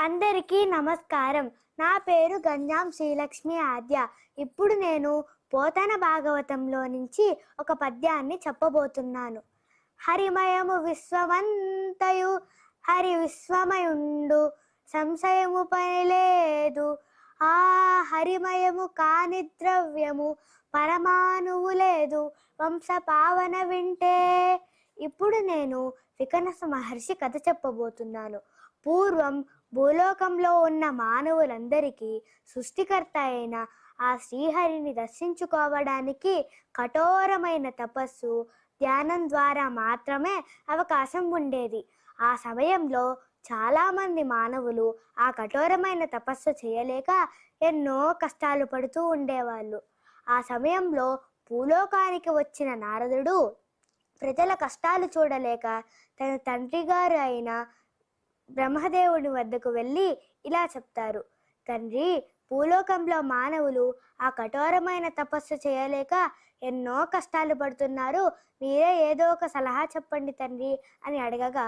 అందరికీ నమస్కారం. నా పేరు గంజాం శ్రీలక్ష్మి ఆద్య. ఇప్పుడు నేను పోతన భాగవతంలో నుంచి ఒక పద్యాన్ని చెప్పబోతున్నాను. హరిమయము విశ్వమంతయు హరి విశ్వమయుండు సంశయము పని లేదు ఆ హరిమయము కాని ద్రవ్యము పరమాణువు లేదు. వంశ పావన వింటే. ఇప్పుడు నేను వికనస మహర్షి కథ చెప్పబోతున్నాను. పూర్వం భూలోకంలో ఉన్న మానవులందరికీ సృష్టికర్త అయిన ఆ శ్రీహరిని దర్శించుకోవడానికి కఠోరమైన తపస్సు ధ్యానం ద్వారా మాత్రమే అవకాశం ఉండేది. ఆ సమయంలో చాలామంది మానవులు ఆ కఠోరమైన తపస్సు చేయలేక ఎన్నో కష్టాలు పడుతూ ఉండేవాళ్ళు. ఆ సమయంలో భూలోకానికి వచ్చిన నారదుడు ప్రజల కష్టాలు చూడలేక తన తండ్రి గారు అయిన బ్రహ్మదేవుని వద్దకు వెళ్ళి ఇలా చెప్తారు. తండ్రి భూలోకంలో మానవులు ఆ కఠోరమైన తపస్సు చేయలేక ఎన్నో కష్టాలు పడుతున్నారు. మీరే ఏదో ఒక సలహా చెప్పండి తండ్రి అని అడగగా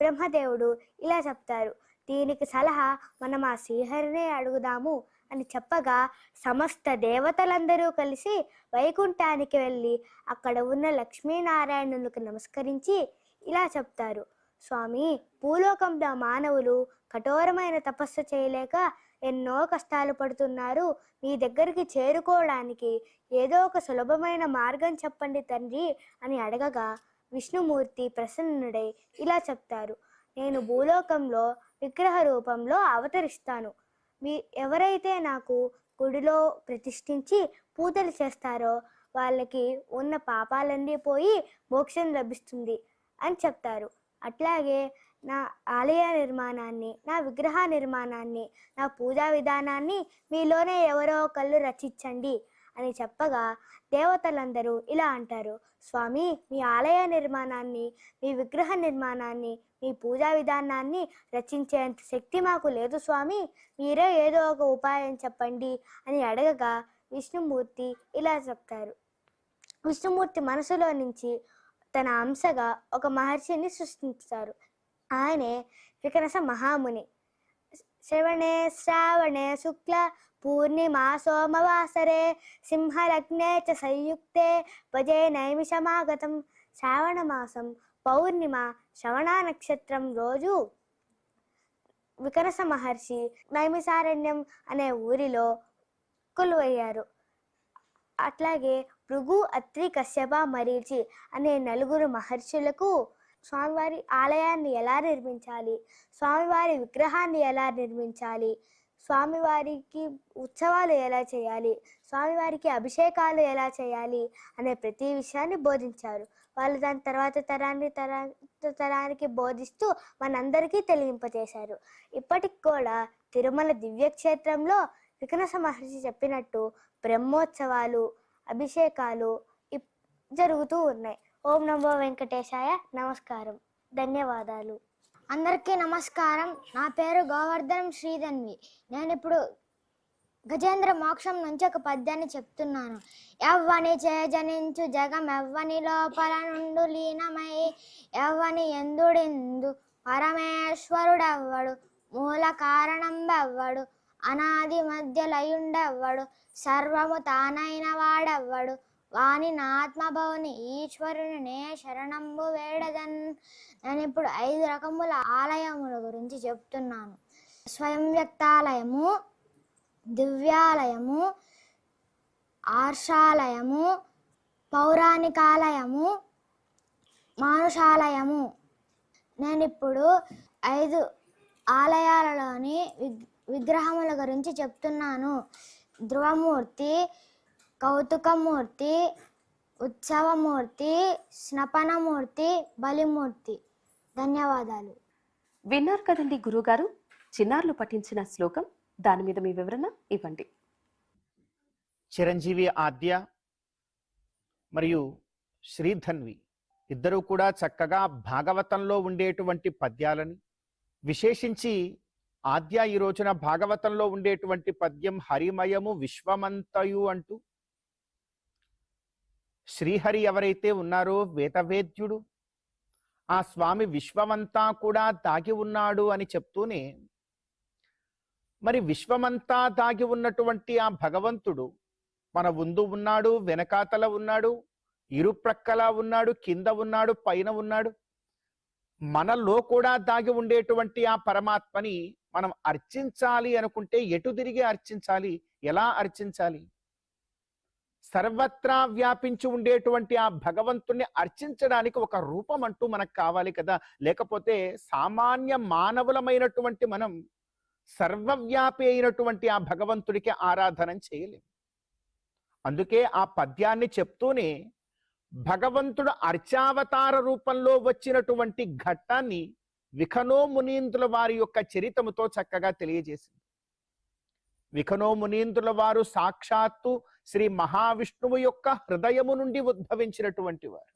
బ్రహ్మదేవుడు ఇలా చెప్తారు. దీనికి సలహా మనం ఆ శ్రీహరినే అడుగుదాము అని చెప్పగా సమస్త దేవతలందరూ కలిసి వైకుంఠానికి వెళ్ళి అక్కడ ఉన్న లక్ష్మీనారాయణులకు నమస్కరించి ఇలా చెప్తారు. స్వామి భూలోకంలో మానవులు కఠోరమైన తపస్సు చేయలేక ఎన్నో కష్టాలు పడుతున్నారు. మీ దగ్గరికి చేరుకోవడానికి ఏదో ఒక సులభమైన మార్గం చెప్పండి తండ్రి అని అడగగా విష్ణుమూర్తి ప్రసన్నుడై ఇలా చెప్తారు. నేను భూలోకంలో విగ్రహ రూపంలో అవతరిస్తాను. మీ ఎవరైతే నాకు గుడిలో ప్రతిష్ఠించి పూజలు చేస్తారో వాళ్ళకి ఉన్న పాపాలన్నీ పోయి మోక్షం లభిస్తుంది అని చెప్తారు. అట్లాగే నా ఆలయ నిర్మాణాన్ని నా విగ్రహ నిర్మాణాన్ని నా పూజా విధానాన్ని మీలోనే ఎవరో ఒకళ్ళు రచించండి అని చెప్పగా దేవతలందరూ ఇలా అంటారు. స్వామి మీ ఆలయ నిర్మాణాన్ని మీ విగ్రహ నిర్మాణాన్ని మీ పూజా విధానాన్ని రచించేంత శక్తి మాకు లేదు స్వామి. మీరే ఏదో ఒక ఉపాయం చెప్పండి అని అడగగా విష్ణుమూర్తి ఇలా చెప్తారు. విష్ణుమూర్తి మనసులో నుంచి తన అంశగా ఒక మహర్షిని సృష్టించారు. ఆయనే వికనస మహాముని. శ్రవణే శ్రావణే శుక్ల పూర్ణిమా సోమవాసరే సింహలగ్నే చ సంయుక్తే భజే నైమిషమాగతం శ్రావణమాసం పౌర్ణిమ శ్రవణ నక్షత్రం రోజు వికనస మహర్షి నైమిసారణ్యం అనే ఊరిలో కొలువయ్యారు. అట్లాగే భృగు అత్రి కశ్యప మరీచి అనే నలుగురు మహర్షులకు స్వామివారి ఆలయాన్ని ఎలా నిర్మించాలి? స్వామివారి విగ్రహాన్ని ఎలా నిర్మించాలి? స్వామివారికి ఉత్సవాలు ఎలా చేయాలి? స్వామివారికి అభిషేకాలు ఎలా చేయాలి? అనే ప్రతి విషయాన్ని బోధించారు. వాళ్ళు దాని తర్వాత తరాన్ని తరా తరానికి బోధిస్తూ మనందరికీ తెలియింపజేశారు ఇప్పటికి కూడా తిరుమల దివ్యక్షేత్రంలో వికనస మహర్షి చెప్పినట్టు బ్రహ్మోత్సవాలు అభిషేకాలు జరుగుతూ ఉన్నాయి. ఓం నమో వెంకటేశాయ. నమస్కారం. ధన్యవాదాలు. అందరికీ నమస్కారం. నా పేరు గోవర్ధనం శ్రీధన్వి. నేను ఇప్పుడు గజేంద్ర మోక్షం నుంచి ఒక పద్యాన్ని చెప్తున్నాను. ఎవ్వని చేజనించు జగం ఎవ్వని లోపల నుండు లీనమై ఎవ్వని ఎందుడిందు పరమేశ్వరుడెవ్వడు మూల కారణం ఎవ్వడు అనాది మధ్యలయుండవ్వడు? సర్వము తానైన వాడవ్వడు? వాని నాత్మభవని ఈశ్వరుని నే శరణంబు వేడదన్ నేను ఇప్పుడు ఐదు రకముల ఆలయముల గురించి చెప్తున్నాను. స్వయం వ్యక్తాలయము దివ్యాలయము ఆర్షాలయము పౌరాణికాలయము మానుషాలయము. నేను ఇప్పుడు ఐదు ఆలయాలలోని విగ్ విగ్రహముల గురించి చెప్తున్నాను. ధ్రువమూర్తి కౌతుకమూర్తి ఉత్సవమూర్తి స్నపనమూర్తి బలిమూర్తి. ధన్యవాదాలు. విన్నారు కదండి గురుగారు? చిన్నారులు పఠించిన శ్లోకం. దాని మీద మీ వివరణ ఇవ్వండి. చిరంజీవి ఆద్య మరియు శ్రీధన్వి ఇద్దరూ కూడా చక్కగా భాగవతంలో ఉండేటువంటి పద్యాలని విశేషించి ఆద్య ఈ రోజున భాగవతంలో ఉండేటువంటి పద్యం హరిమయము విశ్వమంతయు అంటూ. శ్రీహరి ఎవరైతే ఉన్నారో వేదవేద్యుడు ఆ స్వామి విశ్వమంతా కూడా దాగి ఉన్నాడు అని చెప్తూనే మరి విశ్వమంతా దాగి ఉన్నటువంటి ఆ భగవంతుడు మన ముందు ఉన్నాడు వెనకాతల ఉన్నాడు ఇరుప్రక్కల ఉన్నాడు కింద ఉన్నాడు పైన ఉన్నాడు. మనలో కూడా దాగి ఉండేటువంటి ఆ పరమాత్మని మనం అర్చించాలి అనుకుంటే ఎటు తిరిగి అర్చించాలి? ఎలా అర్చించాలి? సర్వత్రా వ్యాపించి ఉండేటువంటి ఆ భగవంతుణ్ణి అర్చించడానికి ఒక రూపం అంటూ మనకు కావాలి కదా? లేకపోతే సామాన్య మానవులమైనటువంటి మనం సర్వవ్యాపి అయినటువంటి ఆ భగవంతుడికి ఆరాధన చేయలేం. అందుకే ఆ పద్యాన్ని చెప్తూనే భగవంతుడు అర్చావతార రూపంలో వచ్చినటువంటి ఘట్టాన్ని విఖనో మునీంద్రుల వారి యొక్క చరితముతో చక్కగా తెలియజేసింది. విఖనో మునీంద్రుల వారు సాక్షాత్తు శ్రీ మహావిష్ణువు యొక్క హృదయము నుండి ఉద్భవించినటువంటి వారు.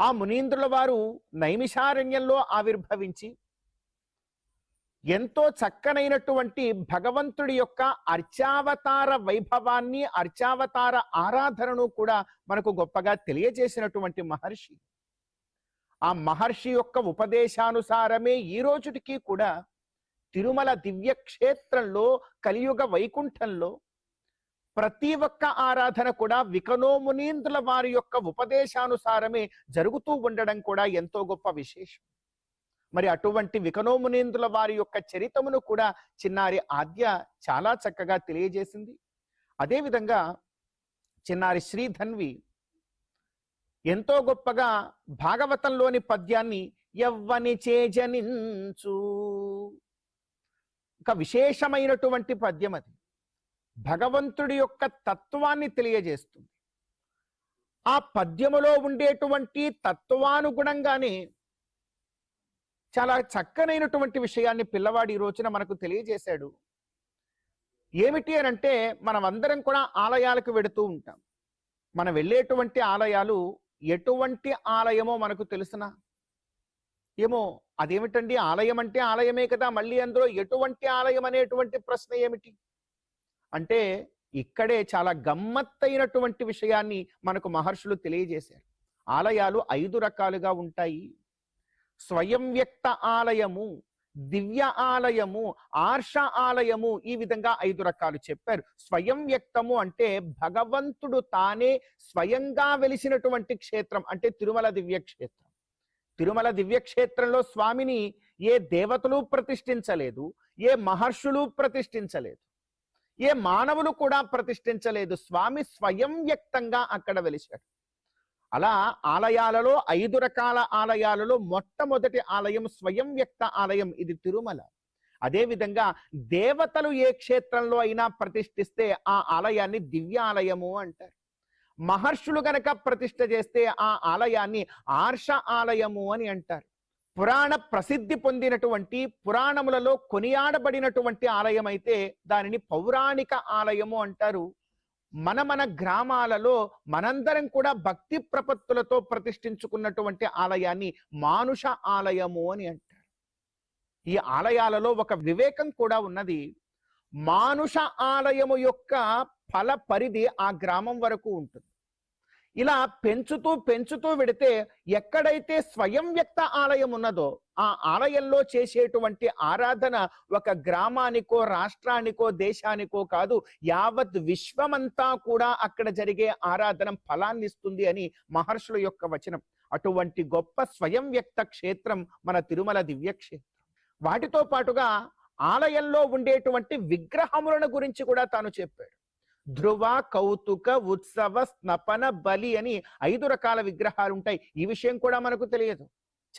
ఆ మునీంద్రుల వారు నైమిషారణ్యంలో ఆవిర్భవించి ఎంతో చక్కనైనటువంటి భగవంతుడి యొక్క అర్చావతార వైభవాన్ని అర్చావతార ఆరాధనను కూడా మనకు గొప్పగా తెలియజేసినటువంటి మహర్షి. ఆ మహర్షి యొక్క ఉపదేశానుసారమే ఈ రోజుటికి కూడా తిరుమల దివ్యక్షేత్రంలో కలియుగ వైకుంఠంలో ప్రతి ఒక్క ఆరాధన కూడా వికనోమునీంద్రుల వారి యొక్క ఉపదేశానుసారమే జరుగుతూ ఉండడం కూడా ఎంతో గొప్ప విశేషం. మరి అటువంటి వికనోమునీంద్రుల వారి యొక్క చరితమును కూడా చిన్నారి ఆద్య చాలా చక్కగా తెలియజేసింది. అదేవిధంగా చిన్నారి శ్రీధన్వి ఎంతో గొప్పగా భాగవతంలోని పద్యాన్ని ఎవ్వని చేజనించు. ఒక విశేషమైనటువంటి పద్యం అది. భగవంతుడి యొక్క తత్వాన్ని తెలియజేస్తుంది. ఆ పద్యములో ఉండేటువంటి తత్వానుగుణంగానే చాలా చక్కనైనటువంటి విషయాన్ని పిల్లవాడు ఈ రోజున మనకు తెలియజేశాడు. ఏమిటి అని అంటే మనం అందరం కూడా ఆలయాలకు వెడుతూ ఉంటాం. మనం వెళ్ళేటువంటి ఆలయాలు ఎటువంటి ఆలయమో మనకు తెలుసునా? ఏమో అదేమిటండి ఆలయం అంటే ఆలయమే కదా మళ్ళీ అందులో ఎటువంటి ఆలయం అనేటువంటి ప్రశ్న ఏమిటి? అంటే ఇక్కడే చాలా గమ్మత్తైనటువంటి విషయాన్ని మనకు మహర్షులు తెలియజేశారు. ఆలయాలు ఐదు రకాలుగా ఉంటాయి. స్వయం వ్యక్త ఆలయము దివ్య ఆలయము ఆర్ష ఆలయము ఈ విధంగా ఐదు రకాలు చెప్పారు. స్వయం వ్యక్తము అంటే భగవంతుడు తానే స్వయంగా వెలిసినటువంటి క్షేత్రం అంటే తిరుమల దివ్యక్షేత్రం తిరుమల దివ్య క్షేత్రంలో స్వామిని ఏ దేవతలు ప్రతిష్ఠించలేదు ఏ మహర్షులు ప్రతిష్ఠించలేదు ఏ మానవులు కూడా ప్రతిష్ఠించలేదు. స్వామి స్వయం వ్యక్తంగా అక్కడ వెలిశాడు. అలా ఆలయాలలో ఐదు రకాల ఆలయాలలో మొట్టమొదటి ఆలయం స్వయం వ్యక్త ఆలయం ఇది తిరుమల. అదేవిధంగా దేవతలు ఏ క్షేత్రంలో అయినా ప్రతిష్ఠిస్తే ఆ ఆలయాన్ని దివ్య ఆలయము అంటారు. మహర్షులు గనక ప్రతిష్ఠ చేస్తే ఆ ఆలయాన్ని ఆర్ష ఆలయము అని అంటారు. పురాణ ప్రసిద్ధి పొందినటువంటి పురాణములలో కొనియాడబడినటువంటి ఆలయం అయితే దానిని పౌరాణిక ఆలయము అంటారు. మన మన గ్రామాలలో మనందరం కూడా భక్తి ప్రపత్తులతో ప్రతిష్ఠించుకున్నటువంటి ఆలయాన్ని మానుష ఆలయము అని అంటారు. ఈ ఆలయాలలో ఒక వివేకం కూడా ఉన్నది. మానుష ఆలయము యొక్క ఫల పరిధి ఆ గ్రామం వరకు ఉంటుంది. ఇలా పెంచుతూ పెంచుతూ వెడితే ఎక్కడైతే స్వయం వ్యక్త ఆలయం ఉన్నదో ఆ ఆలయంలో చేసేటువంటి ఆరాధన ఒక గ్రామానికో రాష్ట్రానికో దేశానికో కాదు యావత్ విశ్వమంతా కూడా అక్కడ జరిగే ఆరాధన ఫలాన్ని ఇస్తుంది అని మహర్షుల యొక్క వచనం. అటువంటి గొప్ప స్వయం వ్యక్త క్షేత్రం మన తిరుమల దివ్య క్షేత్రం వాటితో పాటుగా ఆలయంలో ఉండేటువంటి విగ్రహములను గురించి కూడా తాను చెప్పాడు. ధ్రువ కౌతుక ఉత్సవ స్నపన బలి అని ఐదు రకాల విగ్రహాలు ఉంటాయి ఈ విషయం కూడా మనకు తెలియదు.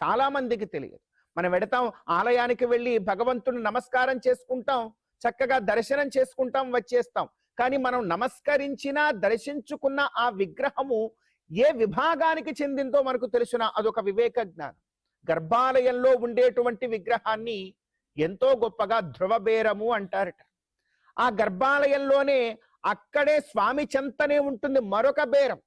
చాలా మందికి తెలియదు. మనం వెడతాం ఆలయానికి వెళ్ళి భగవంతుని నమస్కారం చేసుకుంటాం చక్కగా దర్శనం చేసుకుంటాం వచ్చేస్తాం. కానీ మనం నమస్కరించిన దర్శించుకున్న ఆ విగ్రహము ఏ విభాగానికి చెందిందో మనకు తెలిసిన? అదొక వివేక జ్ఞానం. గర్భాలయంలో ఉండేటువంటి విగ్రహాన్ని ఎంతో గొప్పగా ధ్రువబేరము అంటారట. ఆ గర్భాలయంలోనే అక్కడే స్వామి చెంతనే ఉంటుంది మరొక బేరం.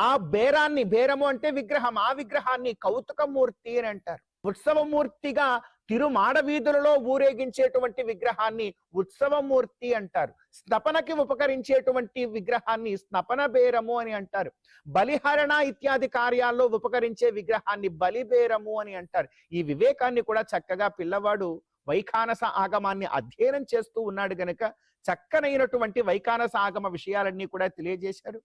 ఆ బేరాన్ని బేరము అంటే విగ్రహం ఆ విగ్రహాన్ని కౌతుకమూర్తి అని అంటారు. ఉత్సవమూర్తిగా తిరుమాడ వీధులలో ఊరేగించేటువంటి విగ్రహాన్ని ఉత్సవమూర్తి అంటారు. స్నపనకి ఉపకరించేటువంటి విగ్రహాన్ని స్నపన బేరము అని అంటారు. బలిహరణ ఇత్యాది కార్యాల్లో ఉపకరించే విగ్రహాన్ని బలిబేరము అని అంటారు. ఈ వివేకాన్ని కూడా చక్కగా పిల్లవాడు వైఖానస ఆగమాన్ని అధ్యయనం చేస్తూ ఉన్నాడు గనుక చక్కనైనటువంటి వైఖానస ఆగమ విషయాలన్నీ కూడా తెలియజేశారు.